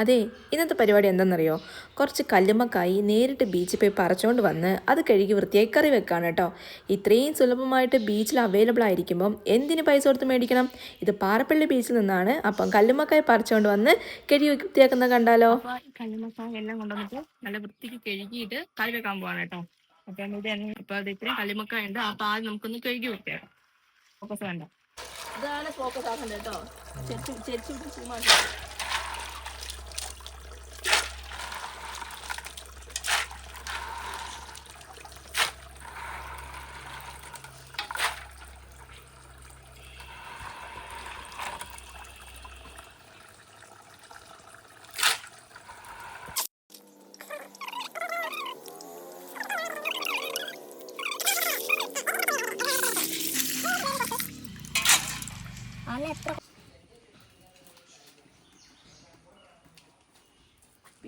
അതെ ഇന്നത്തെ പരിപാടി എന്തെന്നറിയോ? കുറച്ച് കല്ലുമ്മക്കായി നേരിട്ട് ബീച്ചിൽ പോയി പറിച്ചുകൊണ്ട് വന്ന് അത് കഴുകി വൃത്തിയായി കറി വെക്കാണ് കേട്ടോ. ഇത്രയും സുലഭമായിട്ട് ബീച്ചിൽ അവൈലബിൾ ആയിരിക്കുമ്പം എന്തിന് പൈസ കൊടുത്ത് മേടിക്കണം? ഇത് പാറപ്പള്ളി ബീച്ചിൽ നിന്നാണ്. അപ്പം കല്ലുമ്മക്കായി പറിച്ചുകൊണ്ട് വന്ന് കഴുകി വൃത്തിയാക്കുന്നത് കണ്ടാലോ? കല്ലുമ്മക്കായ എല്ലാം കൊണ്ടുവന്നിട്ട് നല്ല വൃത്തിക്ക് കഴുകിയിട്ട് കറി വെക്കാൻ പോവാണ് കേട്ടോ. അപ്പൊ ഇത് അപ്പൊ അത് ഇത്രയും കല്ലുമക്ക ഉണ്ട്. അപ്പൊ ആദ്യം നമുക്കൊന്ന് കഴുകി വെക്കാം ഫോക്കസ് വേണ്ട. ഇതാണ് ഫോക്കസ് ആക്കണ്ട കേട്ടോ. ചെരിച്ചു ചെരിച്ചു വിട്ട്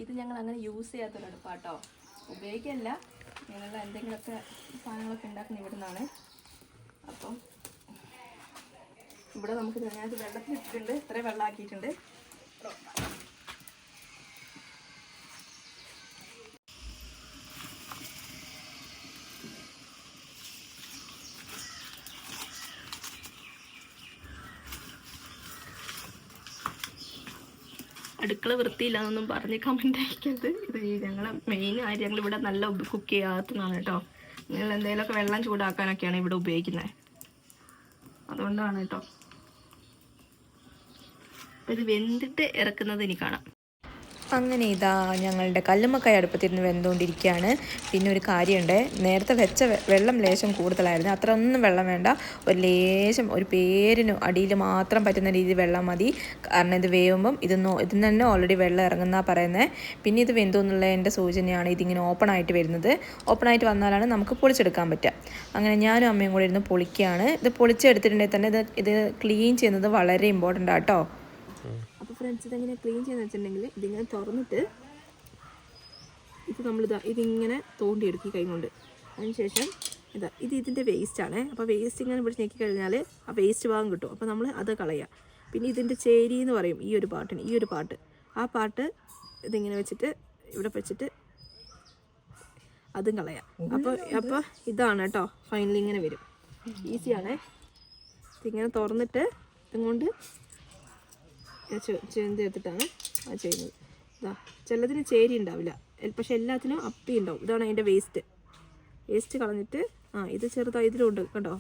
ഇത് ഞങ്ങൾ അങ്ങനെ യൂസ് ചെയ്യാത്തൊരു അടുപ്പാട്ടോ ഉപയോഗിക്കല്ല ഞങ്ങൾ എന്തെങ്കിലുമൊക്കെ സാധനങ്ങളൊക്കെ ഉണ്ടാക്കുന്ന ഇവിടെ നിന്നാണ് അപ്പം ഇവിടെ നമുക്ക് ഇതിനകത്ത് വെള്ളത്തിലിട്ടിട്ടുണ്ട്. ഇത്രയും വെള്ളമാക്കിയിട്ടുണ്ട്. അടുക്കള വൃത്തിയില്ലാന്നൊന്നും പറഞ്ഞ് കമന്റ് അയക്കരുത്. ഇത് ഞങ്ങളെ മെയിൻ ആര് ഞങ്ങൾ ഇവിടെ നല്ല കുക്ക് ചെയ്യാത്തതാണ് കേട്ടോ. നിങ്ങൾ എന്തെങ്കിലുമൊക്കെ വെള്ളം ചൂടാക്കാനൊക്കെയാണ് ഇവിടെ ഉപയോഗിക്കുന്നത് അതുകൊണ്ടാണ് കേട്ടോ. അപ്പൊ ഇത് വെന്തിട്ട് ഇറക്കുന്നത് ഇനി കാണാം. അങ്ങനെ ഇതാ ഞങ്ങളുടെ കല്ലുമ്മക്കായ അടുപ്പത്തിരുന്ന് വെന്തുകൊണ്ടിരിക്കുകയാണ് പിന്നെ ഒരു കാര്യമുണ്ട്. നേരത്തെ വെച്ച വെള്ളം ലേശം കൂടുതലായിരുന്നു. അത്ര ഒന്നും വെള്ളം വേണ്ട. ഒരു ലേശം ഒരു പേരിനും അടിയിൽ മാത്രം പറ്റുന്ന രീതിയിൽ വെള്ളം മതി. കാരണം ഇത് വേവുമ്പം ഇത് ഇതിൽ തന്നെ ഓൾറെഡി വെള്ളം ഇറങ്ങുന്ന പറയുന്നത് പിന്നെ ഇത് വെന്തു എന്നുള്ള എന്റെ സൂചനയാണ് ഇതിങ്ങനെ ഓപ്പൺ ആയിട്ട് വരുന്നത്. ഓപ്പൺ ആയിട്ട് വന്നാലാണ് നമുക്ക് പൊളിച്ചെടുക്കാൻ പറ്റുക. അങ്ങനെ ഞാനും അമ്മയും കൂടെ ഇരുന്ന് പൊളിക്കുകയാണ്. ഇത് പൊളിച്ചെടുത്തിട്ടുണ്ടെങ്കിൽ തന്നെ ഇത് ഇത് ക്ലീൻ ചെയ്യുന്നത് വളരെ ഇമ്പോർട്ടന്റ് ആട്ടോ. ഫ്രണ്ട്സ് ഇതെങ്ങനെ ക്ലീൻ ചെയ്യുന്ന വെച്ചിട്ടുണ്ടെങ്കിൽ ഇതിങ്ങനെ തുറന്നിട്ട് ഇത് നമ്മളിതാ ഇതിങ്ങനെ തോണ്ടിയെടുക്കും കൈ കൊണ്ട് അതിനുശേഷം ഇതാ ഇത് ഇതിന്റെ വേസ്റ്റാണ് അപ്പോൾ വേസ്റ്റ് ഇങ്ങനെ പിടിച്ച് ഞെക്കി കഴിഞ്ഞാൽ ആ വേസ്റ്റ് ഭാഗം കിട്ടും. അപ്പോൾ നമ്മൾ അത് കളയുക പിന്നെ ഇതിന്റെ ചേരി എന്ന് പറയും ഈ ഒരു പാട്ടിന് ഈ ഒരു പാട്ട്. ആ പാട്ട് ഇതിങ്ങനെ വെച്ചിട്ട് ഇവിടെ വെച്ചിട്ട് അതും കളയാം. അപ്പോൾ അപ്പോൾ ഇതാണ് കേട്ടോ ഫൈനലി ഇങ്ങനെ വരും. ഈസിയാണേ ഇതിങ്ങനെ തുറന്നിട്ട് ഇതുകൊണ്ട് എടുത്തിട്ടാണ് ആ ചെയ്യുന്നത്. ഇതാ ചിലതിന് ചേരി ഉണ്ടാവില്ല. പക്ഷെ എല്ലാത്തിനും അപ്പി ഉണ്ടാവും. ഇതാണ് അതിന്റെ വേസ്റ്റ് വേസ്റ്റ് കളഞ്ഞിട്ട് ആ ഇത് ചെറുതായി ഇതിലുണ്ട് കേട്ടോ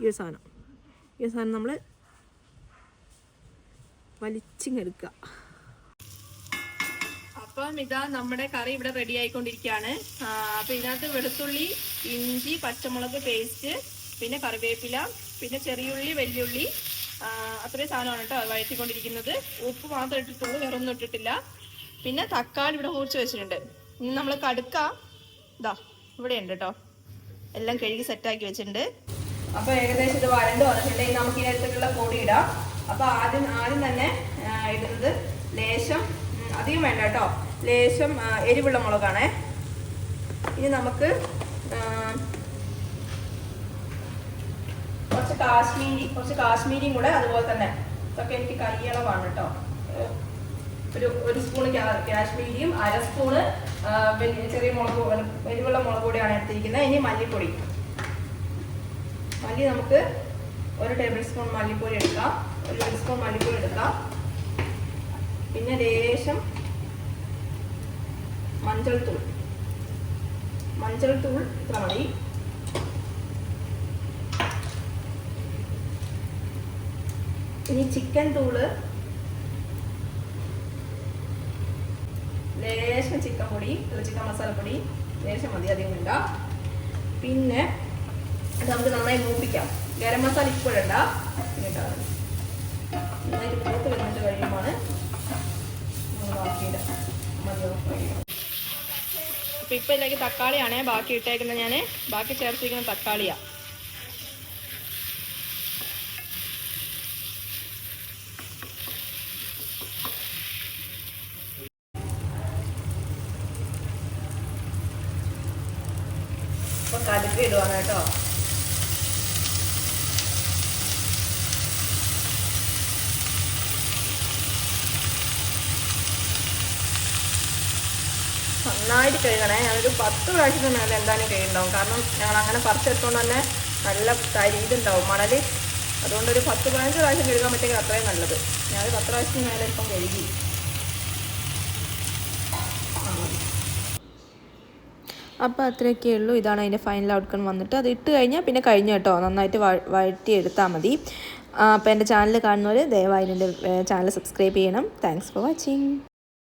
ഈ ഒരു സാധനം. ഈ സാധനം നമ്മൾ വലിച്ചിങ്ങെടുക്കുക. അപ്പം ഇതാ നമ്മുടെ കറി ഇവിടെ റെഡി ആയിക്കൊണ്ടിരിക്കുകയാണ്. അപ്പം ഇതിനകത്ത് വെളുത്തുള്ളി ഇഞ്ചി പച്ചമുളക് പേസ്റ്റ് പിന്നെ കറിവേപ്പില പിന്നെ ചെറിയുള്ളി വലിയുള്ളി അത്രയും സാധനമാണ് കേട്ടോ വഴറ്റിക്കൊണ്ടിരിക്കുന്നത്. ഉപ്പ് മാത്രം ഇട്ടിട്ടുള്ളൂ വേറെ ഒന്നും ഇട്ടിട്ടില്ല. പിന്നെ തക്കാളി ഇവിടെ മുറിച്ച് വെച്ചിട്ടുണ്ട്. ഇനി നമ്മൾ കടുക്ക ഇതാ ഇവിടെ ഉണ്ട് കേട്ടോ. എല്ലാം കഴുകി സെറ്റാക്കി വെച്ചിട്ടുണ്ട്. അപ്പോൾ ഏകദേശം ഇത് വരണ്ട് വന്നിട്ടുണ്ടെങ്കിൽ നമുക്ക് ഇതിനകത്തേക്കുള്ള പൊടി ഇടാം. അപ്പോൾ ആദ്യം ആദ്യം തന്നെ ഇടുന്നത് ലേശം അധികം വേണ്ട കേട്ടോ. ലേശം എരിവുള്ള മുളകാണേ. ഇനി നമുക്ക് ആ, കുറച്ച് കാശ്മീരി കുറച്ച് കാശ്മീരിയും കൂടെ അതുപോലെ തന്നെ. ഇതൊക്കെ എനിക്ക് കയ്യളവാണ് കേട്ടോ ഒരു ഒരു സ്പൂണ് കാശ്മീരിയും അര സ്പൂണ് ചെറിയ മുളക് എരിവുള്ള മുളക് പൊടിയാണ് എടുത്തിരിക്കുന്നത്. ഇനി മല്ലിപ്പൊടി. മല്ലി നമുക്ക് ഒരു ടേബിൾ സ്പൂൺ മല്ലിപ്പൊടി എടുക്കാം. ഒരു ടേബിൾ സ്പൂൺ മല്ലിപ്പൊടി എടുക്കാം. പിന്നെ ലേശം മഞ്ഞൾ തൂൾ മഞ്ഞൾ തൂൾ ഇത്ര മതി. ഇനി ചിക്കൻ തൂൾ ലേശം ചിക്കൻ പൊടി ചിക്കൻ മസാലപ്പൊടി ലേശം മതി അധികം വേണ്ട. പിന്നെ അത് നമുക്ക് നന്നായി മൂപ്പിക്കാം. ഗരം മസാല ഇപ്പോഴണ്ട മതി നന്നായിട്ട് മൂത്ത് വരുന്നിട്ട് കഴിയുമ്പോൾ നമ്മൾ ഇപ്പോൾ ഇതിലേക്ക് തക്കാളിയാണേ ബാക്കി ഇട്ടേക്കുന്നത് ഞാൻ ബാക്കി ചേർത്തിരിക്കുന്ന തക്കാളിയാണ് അപ്പോൾ കടുക് ഇടുവാണ് കേട്ടോ. നന്നായിട്ട് കഴുകണേ. ഞാനൊരു പത്ത് പ്രാവശ്യത്തിന് മേലെ എന്തായാലും കഴുകുണ്ടാവും. കാരണം ഞങ്ങൾ അങ്ങനെ പറിച്ചെടുത്തോണ്ട് തന്നെ നല്ല ഇതുണ്ടാവും മണൽ അതുകൊണ്ട് ഒരു പത്ത് പതിനഞ്ച് പ്രാവശ്യം കഴുകാൻ പറ്റിയെങ്കിൽ അത്രയും നല്ലത്. ഞാനൊരു പത്ത് പ്രാവശ്യത്തിന് മേലെ ഇപ്പം കഴുകി. അപ്പോൾ അത്രയൊക്കെ ഉള്ളൂ. ഇതാണ് അതിന്റെ ഫൈനൽ ഔട്ട്കം വന്നിട്ട്. അത് ഇട്ട് കഴിഞ്ഞാൽ പിന്നെ കഴിഞ്ഞു കേട്ടോ. നന്നായിട്ട് വഴ- വഴറ്റി എടുത്താൽ മതി അപ്പോൾ എന്റെ ചാനൽ കാണുന്നവർ ദയവായി എന്റെ ചാനൽ സബ്സ്ക്രൈബ് ചെയ്യണം. Thanks for watching